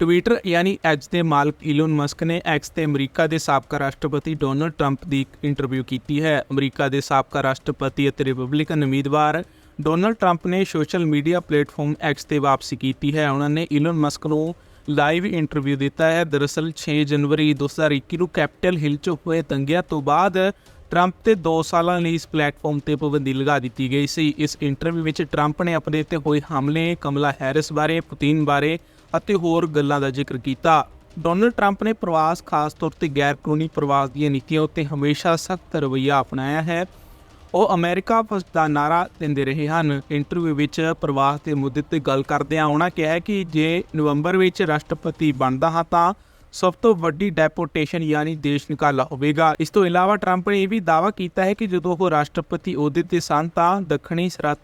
Twitter ਯਾਨੀ X ਦੇ ਮਾਲਕ ਇਲੋਨ ਮਸਕ ਨੇ ਐਕਸ ਤੇ ਅਮਰੀਕਾ ਦੇ ਸਾਬਕਾ ਰਾਸ਼ਟਰਪਤੀ ਡੋਨਲਡ ਟਰੰਪ ਦੀ ਇੱਕ ਇੰਟਰਵਿਊ ਕੀਤੀ ਹੈ। ਅਮਰੀਕਾ ਦੇ ਸਾਬਕਾ ਰਾਸ਼ਟਰਪਤੀ ਅਤੇ ਰਿਪਬਲਿਕਨ ਉਮੀਦਵਾਰ ਡੋਨਲਡ ਟਰੰਪ ਨੇ ਸੋਸ਼ਲ ਮੀਡੀਆ ਪਲੇਟਫਾਰਮ ਐਕਸ ਤੇ ਵਾਪਸੀ ਕੀਤੀ ਹੈ। ਉਹਨਾਂ ਨੇ ਇਲੋਨ ਮਸਕ ਨੂੰ ਲਾਈਵ ਇੰਟਰਵਿਊ ਦਿੱਤਾ ਹੈ। ਦਰਅਸਲ 6 ਜਨਵਰੀ 2021 ਨੂੰ ਕੈਪੀਟਲ ਹਿਲ 'ਚ ਹੋਏ ਦੰਗਿਆਂ ਤੋਂ ਬਾਅਦ ਟਰੰਪ ਤੇ 2 ਸਾਲਾਂ ਲਈ ਇਸ ਪਲੇਟਫਾਰਮ ਤੇ ਪਾਬੰਦੀ ਲਗਾ ਦਿੱਤੀ ਗਈ ਸੀ। ਇਸ ਇੰਟਰਵਿਊ ਵਿੱਚ ਟਰੰਪ ਨੇ ਆਪਣੇ ਤੇ ਹੋਏ ਹਮਲੇ, ਕਮਲਾ ਹੈਰਿਸ ਬਾਰੇ ਪੁਤਿਨ ਬਾਰੇ ਅਤੇ ਹੋਰ ਗੱਲਾਂ ਦਾ ਜ਼ਿਕਰ ਕੀਤਾ। ਡੋਨਲਡ ਟਰੰਪ ਨੇ ਪ੍ਰਵਾਸ, ਖਾਸ ਤੌਰ ਤੇ ਗੈਰ ਕਾਨੂੰਨੀ ਪ੍ਰਵਾਸ ਦੀਆਂ ਨੀਤੀਆਂ ਉੱਤੇ ਹਮੇਸ਼ਾ ਸਖਤ ਰਵੱਈਆ ਅਪਣਾਇਆ ਹੈ। ਉਹ ਅਮਰੀਕਾ ਫਸਟ ਦਾ ਨਾਰਾ ਦਿੰਦੇ ਰਹੇ ਹਨ। ਇੰਟਰਵਿਊ ਵਿੱਚ ਪ੍ਰਵਾਸ ਦੇ ਮੁੱਦੇ ਤੇ ਗੱਲ ਕਰਦਿਆਂ ਉਹਨਾਂ ਕਿਹਾ ਕਿ ਜੇ ਨਵੰਬਰ ਵਿੱਚ ਰਾਸ਼ਟਰਪਤੀ ਬਣਦਾ ਹਾਂ ਤਾਂ ਸਭ ਤੋਂ ਵੱਡੀ ਡੈਪੋਟੇਸ਼ਨ ਯਾਨੀ ਦੇਸ਼ ਨਿਕਾਲਾ ਹੋਵੇਗਾ। ਇਸ ਤੋਂ ਇਲਾਵਾ ਟਰੰਪ ਨੇ ਇਹ ਵੀ ਦਾਅਵਾ ਕੀਤਾ ਹੈ ਕਿ ਜਦੋਂ ਉਹ ਰਾਸ਼ਟਰਪਤੀ ਅਹੁਦੇ ਤੇ ਸਨ ਤਾਂ ਦੱਖਣੀ ਸਰਹੱਦ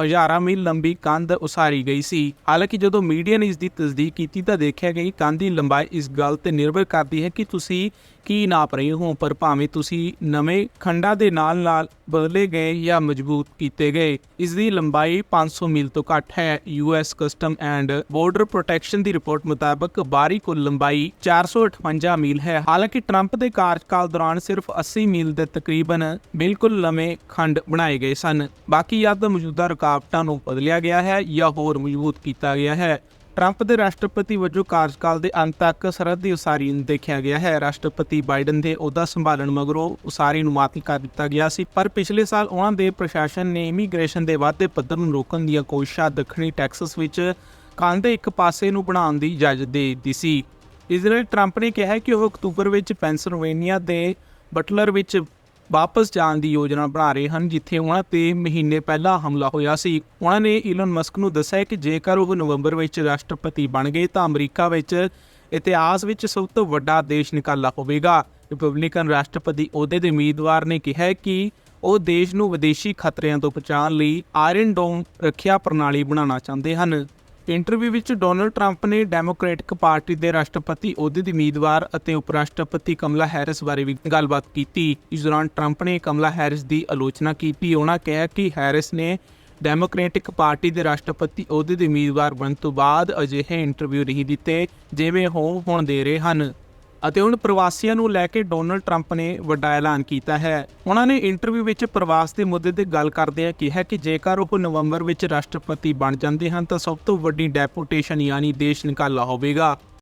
ਹਜ਼ਾਰਾਂ ਮੀਲ ਲੰਬੀ ਕੰਧ ਉਸਾਰੀ ਗਈ ਸੀ। ਹਾਲਾਂਕਿ ਜਦੋਂ ਮੀਡੀਆ ਨੇ ਇਸ ਦੀ ਤਸਦੀਕ ਕੀਤੀ ਤਾਂ ਦੇਖਿਆ ਗਿਆ ਕਿ ਕੰਧ ਦੀ ਲੰਬਾਈ ਇਸ ਗੱਲ ਤੇ ਨਿਰਭਰ ਕਰਦੀ ਹੈ ਕਿ ਤੁਸੀਂ ਕੀ ਨਾਪ ਰਹੇ ਹੋ? ਪਰ ਭਾਵੇਂ ਤੁਸੀਂ ਨਵੇਂ ਖੰਡਾਂ ਦੇ ਨਾਲ ਨਾਲ ਬਦਲੇ ਗਏ ਜਾਂ ਮਜ਼ਬੂਤ ਕੀਤੇ ਗਏ, ਇਸ ਦੀ ਲੰਬਾਈ 500 ਮੀਲ ਤੋਂ ਘੱਟ ਹੈ। US custom and border protection the report ਮੁਤਾਬਕ ਬਾਹਰੀ ਕੁੱਲ ਲੰਬਾਈ 458 ਮੀਲ ਹੈ। ਹਾਲਾਂਕਿ ਟਰੰਪ ਦੇ ਕਾਰਜਕਾਲ ਦੌਰਾਨ ਸਿਰਫ 80 ਮੀਲ ਦੇ ਤਕਰੀਬਨ ਬਿਲਕੁਲ ਨਵੇਂ ਖੰਡ ਬਣਾਏ ਗਏ ਸਨ। ਬਾਕੀ ਯਾਦ ਮੌਜੂਦਾ ਰੁਕਾਵਟਾਂ ਨੂੰ ਬਦਲਿਆ ਗਿਆ ਹੈ ਜਾਂ ਹੋਰ ਮਜ਼ਬੂਤ ਕੀਤਾ ਗਿਆ ਹੈ। ਟਰੰਪ ਦੇ ਰਾਸ਼ਟਰਪਤੀ ਵਜੋਂ ਕਾਰਜਕਾਲ ਦੇ ਅੰਤ ਤੱਕ ਸਰਹੱਦ ਦੀ ਉਸਾਰੀ ਨੂੰ ਦੇਖਿਆ ਗਿਆ ਹੈ। ਰਾਸ਼ਟਰਪਤੀ ਬਾਈਡਨ ਦੇ ਅਹੁਦਾ ਸੰਭਾਲਣ ਮਗਰੋਂ ਉਸਾਰੀ ਨੂੰ ਮਾਤਲ ਕਰ ਦਿੱਤਾ ਗਿਆ ਸੀ, ਪਰ ਪਿਛਲੇ ਸਾਲ ਉਹਨਾਂ ਦੇ ਪ੍ਰਸ਼ਾਸਨ ਨੇ ਇਮੀਗ੍ਰੇਸ਼ਨ ਦੇ ਵਾਧੇ ਪੱਧਰ ਨੂੰ ਰੋਕਣ ਦੀਆਂ ਕੋਸ਼ਿਸ਼ਾਂ ਦੱਖਣੀ ਟੈਕਸਸ ਵਿੱਚ ਕੰਧ ਦੇ ਇੱਕ ਪਾਸੇ ਨੂੰ ਬਣਾਉਣ ਦੀ ਇਜਾਜ਼ਤ ਦੇ ਦਿੱਤੀ ਸੀ। ਇਸ ਦੇ ਟਰੰਪ ਨੇ ਕਿਹਾ ਕਿ ਉਹ ਅਕਤੂਬਰ ਵਿੱਚ ਪੈਂਸਲਵੇਨੀਆ ਦੇ ਬਟਲਰ ਵਿੱਚ ਵਾਪਸ ਜਾਣ ਦੀ ਯੋਜਨਾ ਬਣਾ ਰਹੇ ਹਨ, ਜਿੱਥੇ ਉਹਨਾਂ ਤੇ ਮਹੀਨੇ ਪਹਿਲਾਂ ਹਮਲਾ ਹੋਇਆ ਸੀ। ਉਹਨਾਂ ਨੇ ਈਲਨ ਮਸਕ ਨੂੰ ਦੱਸਿਆ ਕਿ ਜੇਕਰ ਉਹ ਨਵੰਬਰ ਵਿੱਚ ਰਾਸ਼ਟਰਪਤੀ ਬਣ ਗਏ, ਤਾਂ ਅਮਰੀਕਾ ਵਿੱਚ ਇਤਿਹਾਸ ਵਿੱਚ ਸਭ ਤੋਂ ਵੱਡਾ ਦੇਸ਼ ਨਿਕਾਲਾ ਹੋਵੇਗਾ। ਰਿਪਬਲਿਕਨ ਰਾਸ਼ਟਰਪਤੀ ਅਹੁਦੇ ਦੇ ਉਮੀਦਵਾਰ ਨੇ ਕਿਹਾ ਕਿ ਉਹ ਦੇਸ਼ ਨੂੰ ਵਿਦੇਸ਼ੀ ਖਤਰਿਆਂ ਤੋਂ ਬਚਾਉਣ ਲਈ ਆਇਰਨ ਡੋਮ ਰੱਖਿਆ ਪ੍ਰਣਾਲੀ ਬਣਾਉਣਾ ਚਾਹੁੰਦੇ ਹਨ। ਇੰਟਰਵਿਊ ਵਿੱਚ ਡੋਨਲਡ ਟਰੰਪ ਨੇ ਡੈਮੋਕ੍ਰੈਟਿਕ ਪਾਰਟੀ ਦੇ ਰਾਸ਼ਟਰਪਤੀ ਅਹੁਦੇ ਦੀ ਉਮੀਦਵਾਰ ਅਤੇ ਉਪ ਰਾਸ਼ਟਰਪਤੀ ਕਮਲਾ ਹੈਰਿਸ ਬਾਰੇ ਵੀ ਗੱਲਬਾਤ ਕੀਤੀ। ਇਸ ਦੌਰਾਨ ਟਰੰਪ ਨੇ ਕਮਲਾ ਹੈਰਿਸ ਦੀ ਆਲੋਚਨਾ ਕੀਤੀ। ਉਹਨਾਂ ਕਿਹਾ ਕਿ ਹੈਰਿਸ ਨੇ ਡੈਮੋਕ੍ਰੈਟਿਕ ਪਾਰਟੀ ਦੇ ਰਾਸ਼ਟਰਪਤੀ ਅਹੁਦੇ ਦੇ ਉਮੀਦਵਾਰ ਬਣਨ ਤੋਂ ਬਾਅਦ ਅਜਿਹੇ ਇੰਟਰਵਿਊ ਨਹੀਂ ਦਿੱਤੇ, ਜਿਵੇਂ ਉਹ ਹੁਣ ਦੇ ਰਹੇ ਹਨ। ਅਤੇ ਹੁਣ ਪ੍ਰਵਾਸੀਆਂ ਨੂੰ ਲੈ ਕੇ ਡੋਨਲਡ ਟਰੰਪ ਨੇ ਵੱਡਾ ਐਲਾਨ ਕੀਤਾ ਹੈ। ਉਹਨਾਂ ਨੇ ਇੰਟਰਵਿਊ ਵਿੱਚ ਪ੍ਰਵਾਸ ਦੇ ਮੁੱਦੇ ਤੇ ਗੱਲ ਕਰਦਿਆਂ ਕਿਹਾ ਕਿ ਜੇਕਰ ਉਹ ਨਵੰਬਰ ਵਿੱਚ ਰਾਸ਼ਟਰਪਤੀ ਬਣ ਜਾਂਦੇ ਹਨ ਤਾਂ ਸਭ ਤੋਂ ਵੱਡੀ ਡੈਪੂਟੇਸ਼ਨ ਯਾਨੀ ਦੇਸ਼ ਨਿਕਾਲਾ ਹੋਵੇਗਾ।